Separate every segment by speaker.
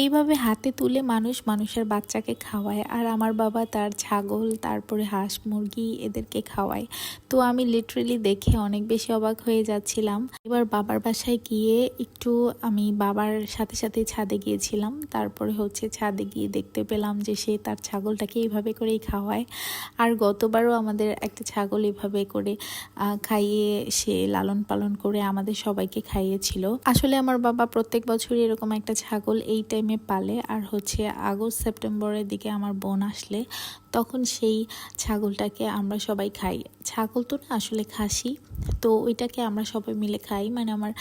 Speaker 1: এইভাবে হাতে তুলে মানুষ মানুষের বাচ্চাকে খাওয়ায় আর আমার বাবা তার ছাগল, তারপরে হাঁস, মুরগি এদেরকে খাওয়ায়। তো আমি লিটারেলি দেখে অনেক বেশি অবাক হয়ে যাচ্ছিলাম। এবার বাবার বাসায় গিয়ে একটু আমি বাবার সাথে সাথে ছাদে গিয়েছিলাম। তারপরে হচ্ছে ছাদে গিয়ে দেখতে পেলাম যে সে তার ছাগলটাকে এইভাবে করেই খাওয়ায়। আর গতবারও আমাদের একটা ছাগল এভাবে করে খাইয়ে সে লালন পালন করে আমাদের সবাইকে খাইয়েছিল। আসলে আমার বাবা প্রত্যেক বছরই এরকম একটা ছাগল এই টাইমে পালে আর হচ্ছে আগস্ট, সেপ্টেম্বরের দিকে আমার বোন আসলে তখন সেই ছাগলটাকে আমরা সবাই খাই। ছাগল তো না আসলে খাসি, তো ওইটাকে আমরা সবাই মিলে খাই। মানে আমার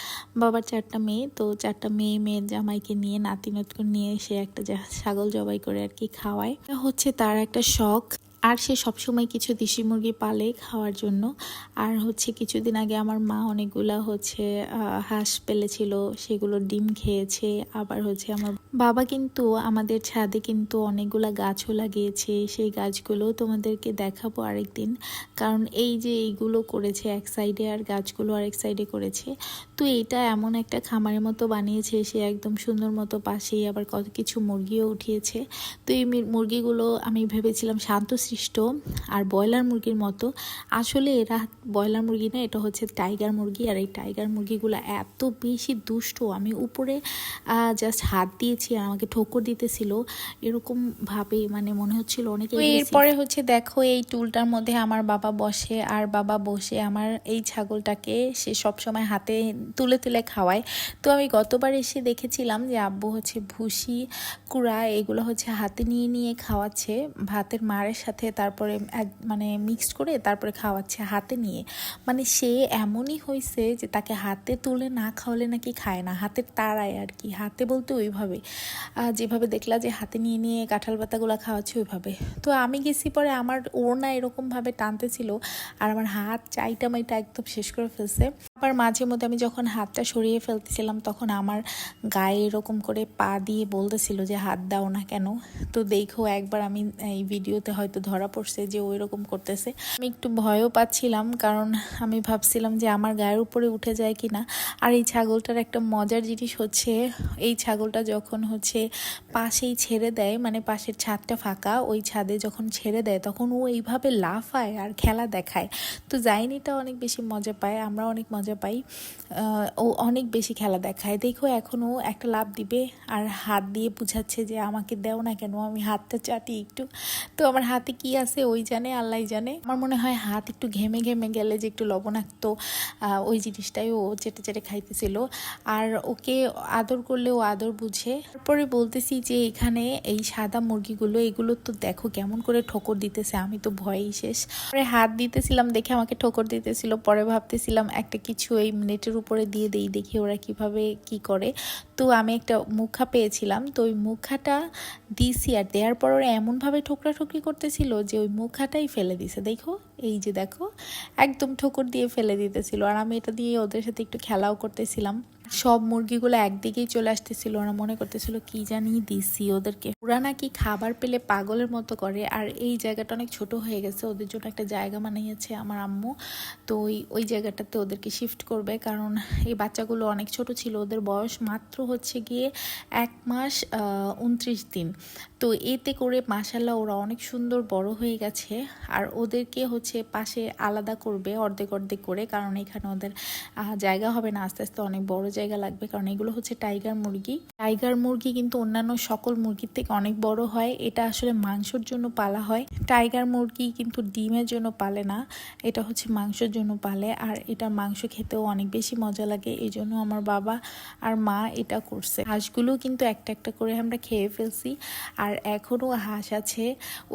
Speaker 1: বাবার চারটা মেয়ে, তো চারটা মেয়ে, মেয়ের জামাইকে নিয়ে নাতি নতুন নিয়ে সে একটা ছাগল জবাই করে আর কি খাওয়ায়। হচ্ছে তার একটা শখ। আর সে সবসময় কিছু দেশি মুরগি পালে খাওয়ার জন্য। আর হচ্ছে কিছুদিন আগে আমার মা অনেকগুলা হচ্ছে হাঁস পেলেছিল, সেগুলো ডিম খেয়েছে। আবার হচ্ছে আমার বাবা কিন্তু আমাদের ছাদে কিন্তু অনেকগুলা গাছও লাগিয়েছে। সেই গাছগুলো তোমাদেরকে দেখাবো আরেকদিন। কারণ এই যে এইগুলো করেছে, এক সাইডে আর গাছগুলো আরেক সাইডে করেছে, তো এটা এমন একটা খামারের মতো বানিয়েছে, সে একদম সুন্দর মতো পাশেই আবার কত কিছু মুরগিও উঠিয়েছে। তো এই মুরগিগুলো আমি ভেবেছিলাম শান্তশিষ্ট আর ব্রয়লার মুরগির মতো। আসলে এরা ব্রয়লার মুরগি না, এটা হচ্ছে টাইগার মুরগি। আর এই টাইগার মুরগিগুলো এত বেশি দুষ্ট, আমি উপরে জাস্ট হাত দিয়েছি আর আমাকে ঠোকর দিতেছিল। এরকম ভাবে মানে মনে হচ্ছিল অনেক এরপরে হচ্ছে দেখো এই টুলটার মধ্যে আমার বাবা বসে আর বাবা বসে আমার এই ছাগলটাকে সে সবসময় হাতে তুলে তুলে খাওয়ায়। তো আমি গতবার এসে দেখেছিলাম যে আব্বু হচ্ছে ভুসি কুড়া এগুলো হচ্ছে হাতে নিয়ে নিয়ে খাওয়াচ্ছে। ভাতের মারের সাথে তারপরে এক- মানে মিক্সড করে তারপরে খাওয়াচ্ছে হাতে নিয়ে। মানে সে এমনই হয়েছে যে তাকে হাতে তুলে না খাওয়ালে নাকি খায় না হাতের তারায় আর কি। হাতে বলতে ওইভাবে। যেভাবে দেখলা যে হাতে নিয়ে নিয়ে কাঁঠাল পাতাগুলো খাওয়াচ্ছে ওইভাবে। তো আমি গেছি পরে আমার ওড়না এরকমভাবে টানতেছিল আর আমার হাত চাইটা মাইটা একদম শেষ করে ফেলছে। আবার মাঝে মধ্যে আমি যখন হাতটা সরিয়ে ফেলতেছিলাম, তখন আমার গায়ে এরকম করে পা দিয়ে বলতেছিল যে, হাত দাও না কেন? তো দেখো একবার আমি এই ভিডিওতে হয়তো ধরা পড়ছে যে ওই রকম করতেছে। আমি একটু ভয়ও পাচ্ছিলাম, কারণ আমি ভাবছিলাম যে, আমার গায়ের উপরে উঠে যায় কি না আর এই ছাগলটার একটা মজার জিনিস হচ্ছে, এই ছাগলটা যখন হচ্ছে পাশেই ছেড়ে দেয় মানে পাশের ছাদটা ফাঁকা, ওই ছাদে যখন ছেড়ে দেয়, তখন ও এইভাবে লাফায় আর খেলা দেখায়। তো জাইনিটা অনেক বেশি মজা পায়, আমরা অনেক মজা পাই। ও অনেক বেশি খেলা দেখায়। দেখো এখনও একটা লাভ দিবে আর হাত দিয়ে বুঝাচ্ছে যে আমাকে দেও না কেন, আমি হাতটা চাটি একটু। তো আমার হাতে কি আছে ওই জানে, আল্লাহ জানে। আমার মনে হয় হাত একটু ঘেমে ঘেমে গেলে যে একটু লবণাক্ত ওই জিনিসটাই ও চেটে চেটে খাইতেছিল। আর ওকে আদর করলে ও আদর বুঝে। তারপরে বলতেছি যে এখানে এই সাদা মুরগিগুলো, এগুলো তো দেখো কেমন করে ঠোকর দিতেছে, আমি তো ভয়েই শেষ। পরে হাত দিতেছিলাম দেখে আমাকে ঠোকর দিতেছিল, পরে ভাবতেছিলাম একটা কিছু ওই নেটের উপরে দিয়ে দিই, দেখি ওরা কীভাবে কি করে। তো আমি একটা মুখা পেয়েছিলাম, তো ওই মুখাটা দিছি আর দেওয়ার পর ওরা এমনভাবে ঠোকরা ঠুকরি করতেছিল যে ওই মুখাটাই ফেলে দিছে। দেখো, এই যে দেখো, একদম ঠোকর দিয়ে ফেলে দিতেছিল। আর আমি এটা দিয়ে ওদের সাথে একটু খেলাও করতেছিলাম। সব মুরগিগুলো একদিকেই চলে আসতেছিল, ওরা মনে করতেছিল, কি জানি দিছি ওদেরকে? ওরা নাকি খাবার পেলে পাগলের মতো করে, আর এই জায়গাটা অনেক ছোট হয়ে গেছে, ওদের জন্য একটা জায়গা বানিয়েছে আমার আম্মু। তো ওই ওই জায়গাটাতে ওদেরকে শিফট করবে, কারণ এই বাচ্চাগুলো অনেক ছোট ছিল, ওদের বয়স মাত্র হচ্ছে গিয়ে এক মাস উনত্রিশ দিন। তো এতে করে মাসাল্লাহ ওরা অনেক সুন্দর বড় হয়ে গেছে, আর ওদেরকে হচ্ছে পাশে আলাদা করবে অর্ধেক অর্ধেক করে, কারণ এখানে ওদের জায়গা হবে না, আস্তে আস্তে অনেক বড় জায়গা লাগবে, কারণ এগুলো হচ্ছে টাইগার মুরগি। টাইগার মুরগি কিন্তু অন্যান্য সকল মুরগির থেকে অনেক বড় হয়। এটা আসলে মাংসের জন্য পালা হয়। টাইগার মুরগি কিন্তু ডিমের জন্য পালে না, এটা হচ্ছে মাংসের জন্য পালে। আর এটার মাংস খেতেও অনেক বেশি মজা লাগে এই জন্য আমার বাবা আর মা এটা করছে। হাঁসগুলো কিন্তু একটা একটা করে আমরা খেয়ে ফেলছি। আর এখনও হাঁস আছে,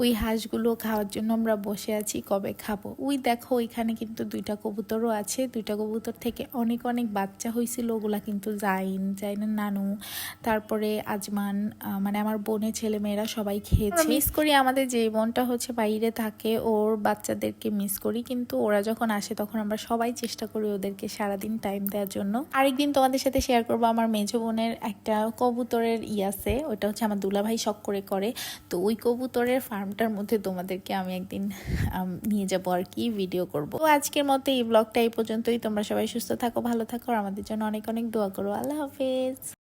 Speaker 1: ওই হাঁসগুলো খাওয়ার জন্য আমরা বসে আছি, কবে খাব? ওই দেখো ওইখানে কিন্তু দুইটা কবুতরও আছে। দুইটা কবুতর থেকে অনেক অনেক বাচ্চা হয়েছিল ওগুলা কিন্তু জাইন জাইনের নানু তারপরে আজমান মানে আমার বোনের ছেলে মেয়েরা সবাই খেয়েছে। মিস করি আমাদের যে বোনটা হচ্ছে বাইরে থাকে ওর বাচ্চাদেরকে মিস করি কিন্তু ওরা যখন আসে তখন আমরা সবাই চেষ্টা করি ওদেরকে সারাদিন টাইম দেওয়ার জন্য। আরেকদিন তোমাদের সাথে শেয়ার করব আমার মেজো বোনের একটা কবুতরের ই আছে ওটা হচ্ছে আমার দুলাভাই শখ করে করে। তো ওই কবুতরের ফার্মটার মধ্যে তোমাদেরকে আমি একদিন নিয়ে যাব আর কি ভিডিও করব। তো আজকের মতো এই ব্লগটা এই পর্যন্তই। তোমরা সবাই সুস্থ থাকো ভালো থাকো আর আমাদের জন্য অনেক অনেক অনেক দোয়া করো। আল্লাহ হাফেজ।